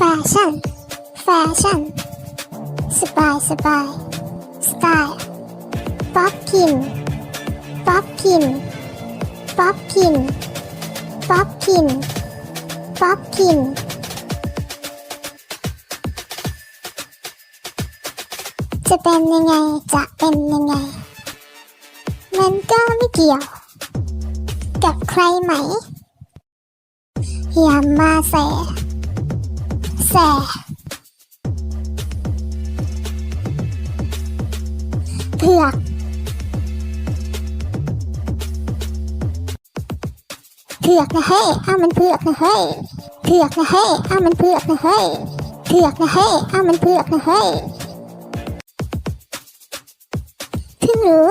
แฟชั่น แฟชั่น สบายสบาย สไตล์ ป๊อปพิน ป๊อปพิน ป๊อปพิน ป๊อปพิน ป๊อปพินจะเป็นยังไง จะเป็นยังไง มันก็ไม่เกี่ยว กับใครไหม อย่ามาแส แส เผือกเผือกนะเฮ้ยอ้ามันเผือกนะเฮ้ยเผือกนะเฮ้ยอ้ามันเผือกนะเฮ้ยเผือกนะเฮ้ยอ้ามันเผือกนะเฮ้ยเพิ่งรู้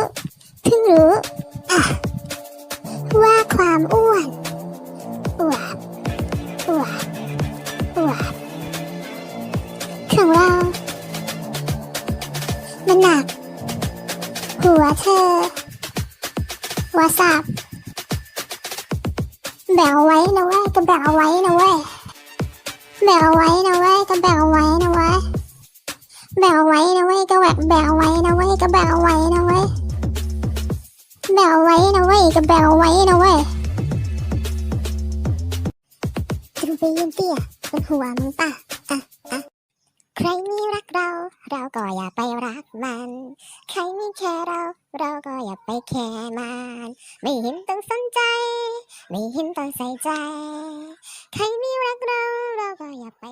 เพิ่งรู้อะว่าความอ้วน ของเรา มันหนัก หัวเธอวาสับแบกเอาไว้นะเว้ยก็แบกเอาไว้นะเว้ยแบกเอาไว้นะเว้ยก็แบกเอาไว้นะเว้ยแบกเอาไว้นะเว้ยก็แบกแบกเอาไว้นะเว้ยก็แบกเอาไว้นะเว้ยแบกเอาไว้นะเว้ยก็แบกเอาไว้นะเว้ยจะไปยืนเตี้ยบนหัวมึงป่ะอะอะใครไม่รักเรา เราก็อย่าไป รักมัน ใครไม่แคร์เรา เราก็อย่าไปแคร์มัน ไม่เห็นต้องสนใจ ไม่เห็นต้องใส่ใจ ใครไม่รักเรา เราก็อย่าไป